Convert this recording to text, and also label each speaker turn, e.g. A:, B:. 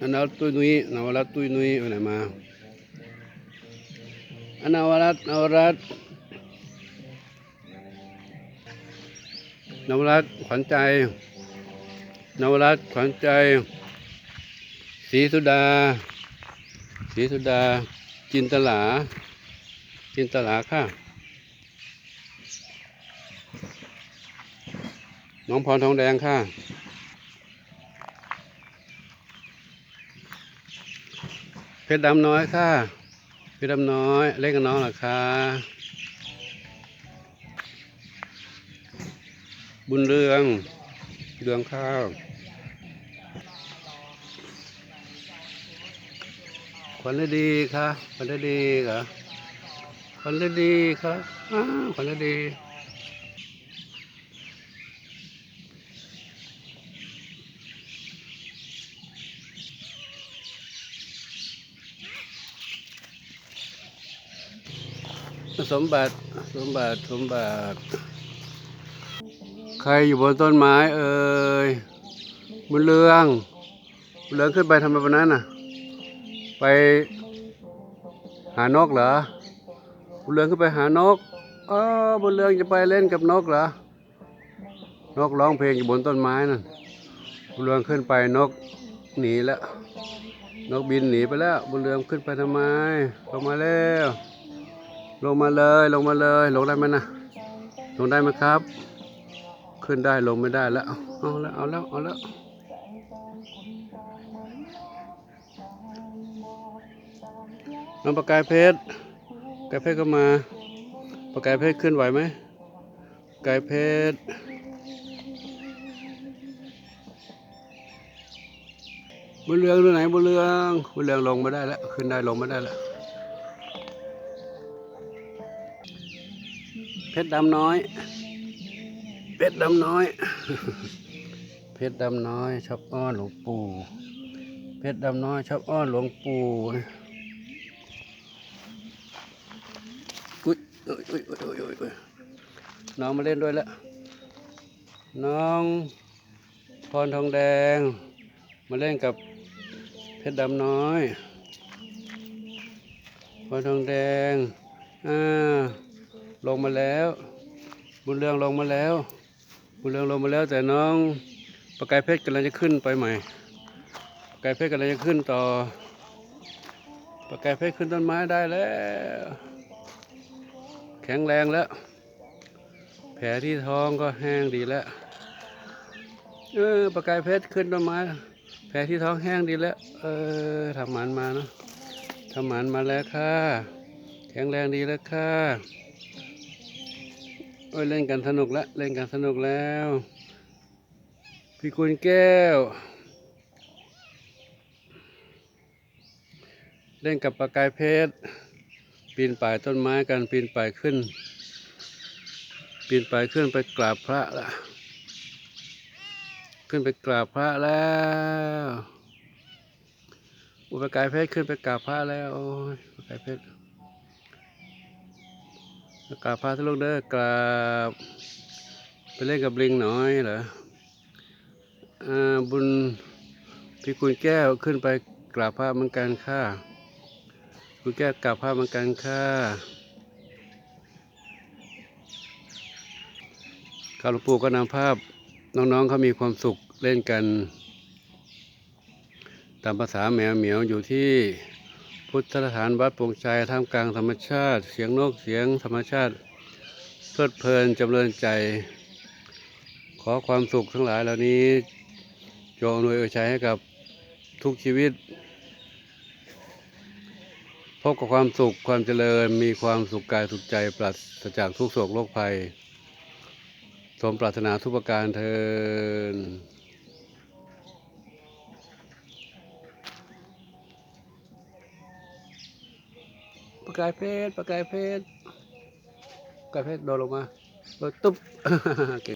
A: อันนาวตุยนุยนาวรัตตุยนุยไปไหนมาอันนาวรัตนาวรัตนาวรัตขวัญใจนาวรัตขวัญใจศรีสุดาศรีสุดา จินตลา จินตลาค่ะ น้องพรทองแดงค่ะ เพชรดำน้อยค่ะ เพชรดำน้อย เล่นกับน้องเหรอคะบุญเรือง เรืองข้าวขวัญฤดีค่ะขวัญฤดีเหรอขวัญฤดีค่ะอ้าวขวัญดี สมบัติสมบัติสมบัติใครอยู่บนต้นไม้เอ่ยบุญเรืองบุญเรืองขึ้นไปทำไมบนนั้นน่ะ ไปหานกเหรอบุญเรืองขึ้นไปหานกเออบุญเรืองจะไปเล่นกับนกเหรอนกร้องเพลงอยู่บนต้นไม้นั่นบุญเรืองขึ้นไปนกหนีแล้วนกบินหนีไปแล้วบุญเรืองขึ้นไปทำไมลงมาแล้ว ลงมาเลยลงมาเลย ลงได้ไหมนะลงได้ไหมครับ ขึ้นได้ลงไม่ได้แล้วเอาแล้วเอาแล้วเอาแล้วน้องประกายเพชรกายเพชรก็มา ประกายเพชรขึ้นไหวไหมกายเพชรบุญเรืองดูไหนบุญเรืองบุญเรืองลงไม่ได้แล้วขึ้นได้ลงไม่ได้แล้ว เพชรดำน้อย เพชรดำน้อย เพชรดำน้อย ชอบอ้อนหลวงปู่ เพชรดำน้อย ชอบอ้อนหลวงปู่อุ้ยอุ้ยอุ้ยอุ้ยอุ้ยอุ้ยน้องมาเล่นด้วยแล้ว น้องพรทองแดง มาเล่นกับเพชรดำน้อย พรทองแดง อ่า ลงมาแล้ว บุญเรืองลงมาแล้ว บุญเรืองลงมาแล้ว แต่น้องประกายเพชรกำลังจะขึ้นไปใหม่ประกายเพชรกำลังจะขึ้นต่อ ประกายเพชรขึ้นต้นไม้ได้แล้ว แข็งแรงแล้ว แผลที่ท้องก็แห้งดีแล้วเออประกายเพชรขึ้นต้นไม้ แผลที่ท้องแห้งดีแล้ว เออทำหมันมาเนาะทำหมันมาแล้วค่ะ แข็งแรงดีแล้วค่ะ โอ้ยเล่นกันสนุกแล้วเล่นกันสนุกแล้ว พี่คุณแก้ว เล่นกับปลากายเพชร ปีนป่ายต้นไม้กันปีนป่ายขึ้น ปีนป่ายขึ้นไปกราบพระละขึ้นไปกราบพระแล้ว อุปกายเพชรขึ้นไปกราบพระแล้ว โอ้ยปากายเพชร กราบพระทุกลูกเด้อกราบไปเล่นกับลิงหน่อยเหรออ่าบุญพี่คุณแก้วขึ้นไปกราบพระเหมือนกันค่ะ คุณแก้วกราบพระเหมือนกันค่ะข้าหลวงปู่ก็นำภาพน้องๆเขามีความสุขเล่นกัน ตามภาษาแมวเหมียวอยู่ที่ พุทธสถานวัดปร่งใจท่ามกลางธรรมชาติ เสียงนกเสียงธรรมชาติเพลิดเพลินจำเริญใจ ขอความสุขทั้งหลายเหล่านี้จงอำนวยอวยชัยให้กับทุกชีวิต พบกับความสุขความเจริญมีความสุขกายสุขใจปราศจากทุกโศกโรคภัย สมปรารถนาทุกประการเทิน ประกายเพชรประกายเพชรประกายเพชรโดนลงมาโดนตุ๊บเก่ง